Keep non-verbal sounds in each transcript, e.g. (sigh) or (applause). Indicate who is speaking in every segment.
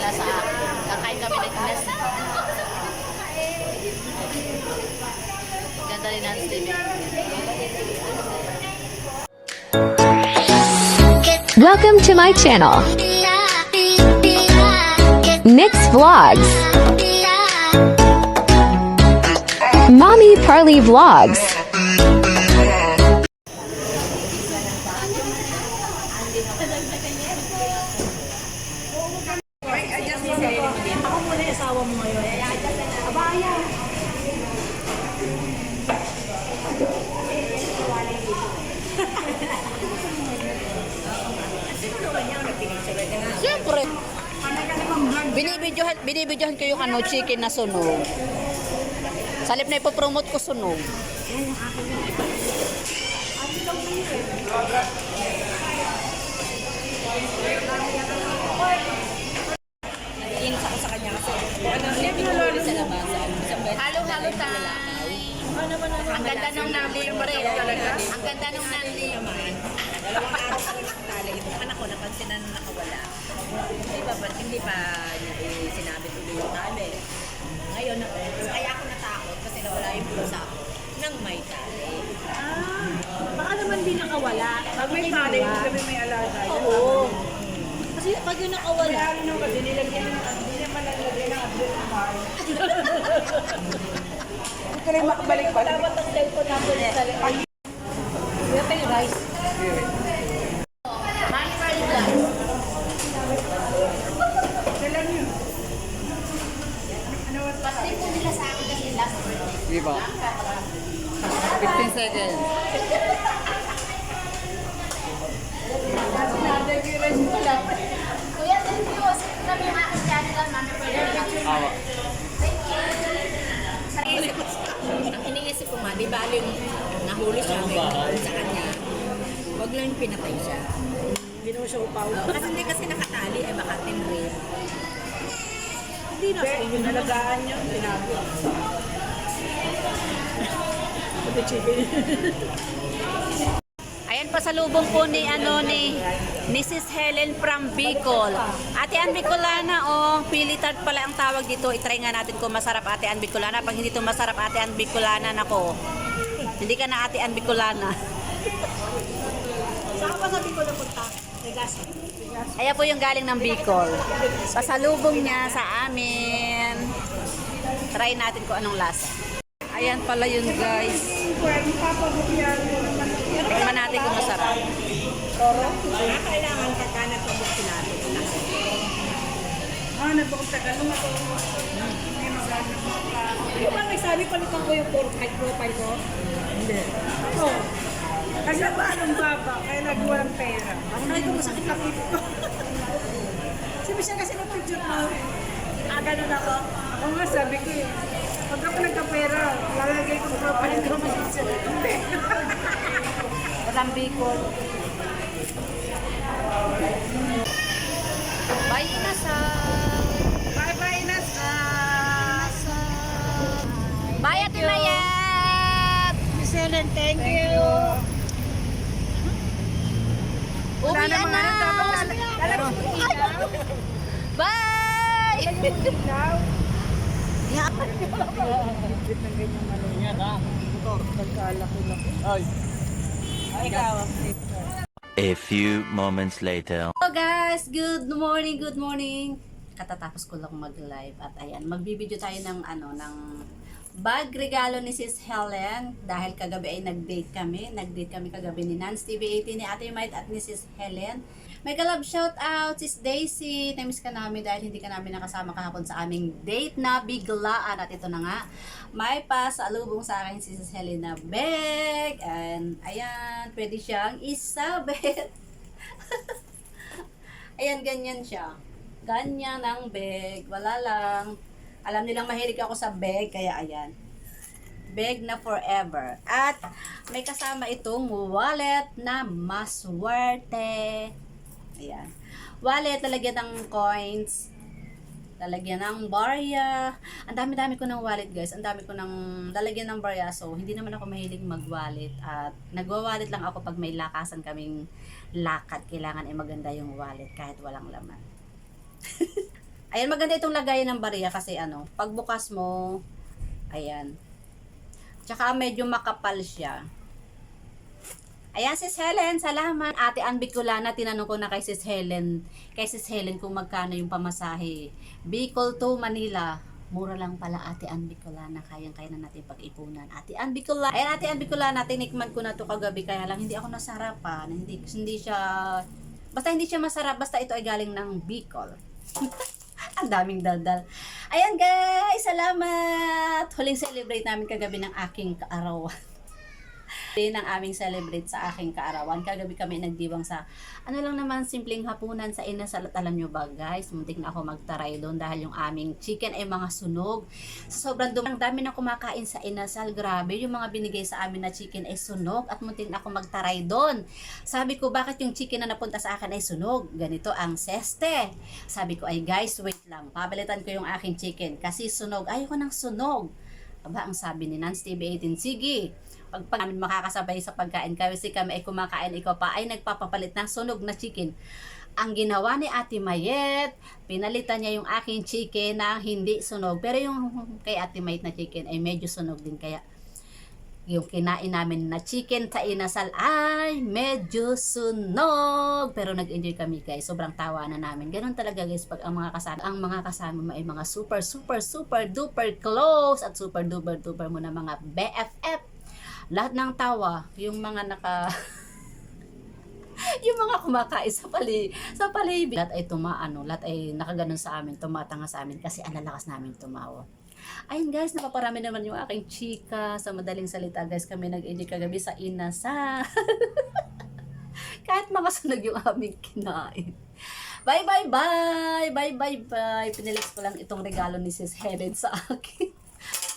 Speaker 1: nila sa. Kakain kami ng. Ganda rin ang.
Speaker 2: Welcome to my channel, Mix Vlogs. Mommy Parley Vlogs.
Speaker 1: Binibidyohan, ko yung ano, chicken na sunog. Sa lip na ipopromote ko sunog.
Speaker 3: Naiinis ako sa kanya kasi ano, sa labasan.
Speaker 1: Halo-halo tayo. Ang ganda nung nang-libre. Ang ganda nung nang-libre.
Speaker 3: Dalawang araw ko nagtali. Yung anak ko, napansin na nakawala. Hindi ba't hindi pa niya eh, sinabi tuloy yung tali. Ngayon, eh, kaya ako natakot kasi nawala yung bulsa ko nang may tali.
Speaker 4: Baka naman di nakawala. Pag may tali, kami may alaga.
Speaker 3: Oo.
Speaker 4: Kasi pag yung nakawala,
Speaker 3: Ano nung kasi nilagyan ng hindi naman naglagyan ng abdul (laughs) ko rin makabalik ba? Dapat ang cellphone natin sa
Speaker 4: yung pa yung rice.
Speaker 1: Party Vlogs. Pasti po nila sa akin kasi last birthday.
Speaker 5: Di ba? 15 seconds.
Speaker 1: Kuya, thank you. Sige kami yung aking channel, Money Party Vlogs.
Speaker 5: Awa.
Speaker 3: Yung nahuli siya, may nahuli sa kanya. Huwag lang pinatay siya.
Speaker 4: Binusupaw.
Speaker 3: Kasi hindi kasi nakatali, eh baka tinrip.
Speaker 4: Hindi na sa inyo nalagaan nyo. Tinago. Chicken.
Speaker 1: Ayan pa sa lubong po ni ano ni Mrs. Helen from Bicol. Ate Ann Bicolana, oh, pili tart pala ang tawag dito. I-try nga natin kung masarap Ate Ann Bicolana. Pag hindi to masarap Ate Ann Bicolana, nako. Hindi ka na Ate Ann Bicolana.
Speaker 4: Saan ka pa sabi ko napunta? Regas.
Speaker 1: Ayan po yung galing ng Bicol. Pasalubong niya sa amin. Try natin kung anong lasa. Ayan pala yun guys. Tingnan natin kung masarap.
Speaker 3: Kaya kailangan pagka natubok natin.
Speaker 4: Ah, nagbukas sa ganun ako. Di ba nagsabi palitan ko yung profile ko? Hindi. Oo. Kasi ba anong baba, kaya nagawa ng pera. Ay, kung masakit na pipi ko. Sabi siya kasi ng picture mo, ah, ganun ako. Ako nga sabi ko eh, pag ako nagkapera, lalagay ko profile ko mag-isa. Hindi. (laughs)
Speaker 1: Walang Bicol. Bye, Inasal!
Speaker 4: Miss Helen, thank you.
Speaker 1: Uwi
Speaker 4: Wala
Speaker 1: na!
Speaker 4: ano, dapat lala- lalabas mo ilaw.
Speaker 1: Bye!
Speaker 4: Ilaw.
Speaker 6: A few moments later.
Speaker 1: Hello guys! Good morning, good morning! Katatapos ko lang mag-live at ayan, magbibideo tayo ng ano, ng bag regalo ni Sis Helen dahil kagabi ay nag-date kami. Nag-date kami kagabi ni Nance TV18 ni Ate Might at ni Sis Helen. May kalab shout out Sis Daisy. Namiss ka namin dahil hindi ka namin nakasama kahapon sa aming date na biglaan at ito na nga. May pasalubong sa akin si Sis Helen na bag and ayan, pwede siyang isabit. (laughs) Ayan, ganyan siya. Ganyan ang bag. Wala lang. Alam nilang mahilig ako sa bag, kaya ayan. Bag na forever. At may kasama itong wallet na maswerte. Ayan. Wallet, lalagyan ng coins. Lalagyan ng barya. Ang dami-dami ko ng wallet, guys. Ang dami ko ng lalagyan ng barya. So, hindi naman ako mahilig mag-wallet. At nagwa-wallet lang ako pag may lakasan kaming lakad. Kailangan ay maganda yung wallet kahit walang laman. (laughs) Ayan, maganda itong lagayan ng bariya kasi ano, pagbukas mo, ayan. Tsaka medyo makapal siya. Ayan, Sis Helen, salamat. Ate Ann Bicolana, tinanong ko na kay Sis Helen, kay Sis Helen kung magkano yung pamasahe. Bicol to Manila. Mura lang pala Ate Ann Bicolana. Kayang-kaya na natin pag-ipunan. Ate Ann Bicolana. Ayan, Ate Ann Bicolana, tinikman ko na to kagabi. Kaya lang hindi ako nasarapan. Hindi, hindi siya... Basta hindi siya masarap. Basta ito ay galing ng Bicol. (laughs) (laughs) Ang daming daldal. Ayan guys, salamat! Huling celebrate namin kagabi ng aking kaarawan. Din ang aming celebrate sa aking kaarawan. Kagabi kami nagdiwang sa, ano lang naman, simpleng hapunan sa inasal. Alam nyo ba guys, muntik na ako magtaray doon dahil yung aming chicken ay mga sunog. Sobrang dumi. Dami na kumakain sa inasal. Grabe, yung mga binigay sa amin na chicken ay sunog at muntik na ako magtaray doon. Sabi ko, bakit yung chicken na napunta sa akin ay sunog? Ganito ang seste. Sabi ko, ay guys, wait lang. Pabalitan ko yung aking chicken kasi sunog. Ayoko ng sunog. Aba, ang sabi ni Nance TV18, sige, pag, pag namin makakasabay sa pagkain, kasi kami ay kumakain, ikaw pa ay nagpapapalit ng sunog na chicken. Ang ginawa ni Ate Mayet, pinalitan niya yung aking chicken na hindi sunog. Pero yung kay Ate Mayet na chicken ay medyo sunog din. Kaya yung kinain namin na chicken sa inasal ay medyo sunog. Pero nag-enjoy kami guys. Sobrang tawa na namin. Ganun talaga guys pag ang mga kasama, ang mga kasama ay mga super, super, super duper close at super duper duper mo na mga BFF. Lahat ng tawa, yung mga naka (laughs) yung mga kumakain sa pali sa palibig lahat ay tumaano lahat ay nakaganon sa amin tumatanga sa amin kasi ang lalakas namin tumawa ayun guys napaparami naman yung aking chika. Sa madaling salita guys kami nag-enjoy kagabi sa inasa (laughs) kahit mga sunog yung aming kinain. Bye bye bye bye bye bye pinilis ko lang itong regalo ni Sis Helen sa akin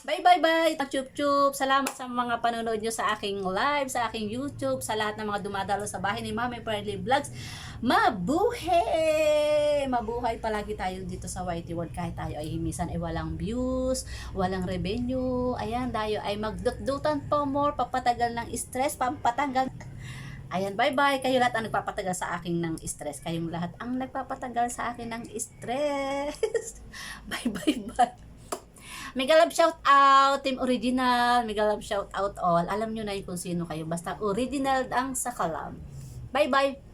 Speaker 1: Bye bye bye. Chup chup. Salamat sa mga panonood nyo sa aking live, sa aking YouTube, sa lahat ng mga dumadalo sa bahay ni Mami Pearly Vlogs. Mabuhay! Mabuhay palagi tayo dito sa YT World kahit tayo ay himisan ay walang views, walang revenue. Ayan, tayo ay magdutdutan po more, papatagal ng stress, pampatanggal Ayan, bye-bye. Kayo lahat ang nagpapatagal sa akin ng stress. Kayong lahat ang nagpapatagal sa akin ng stress. (laughs) bye-bye-bye. Mega love shout out, Team Original. Mega love shout out all. Alam nyo na yun kung sino kayo. Basta original ang sakalam. Bye-bye.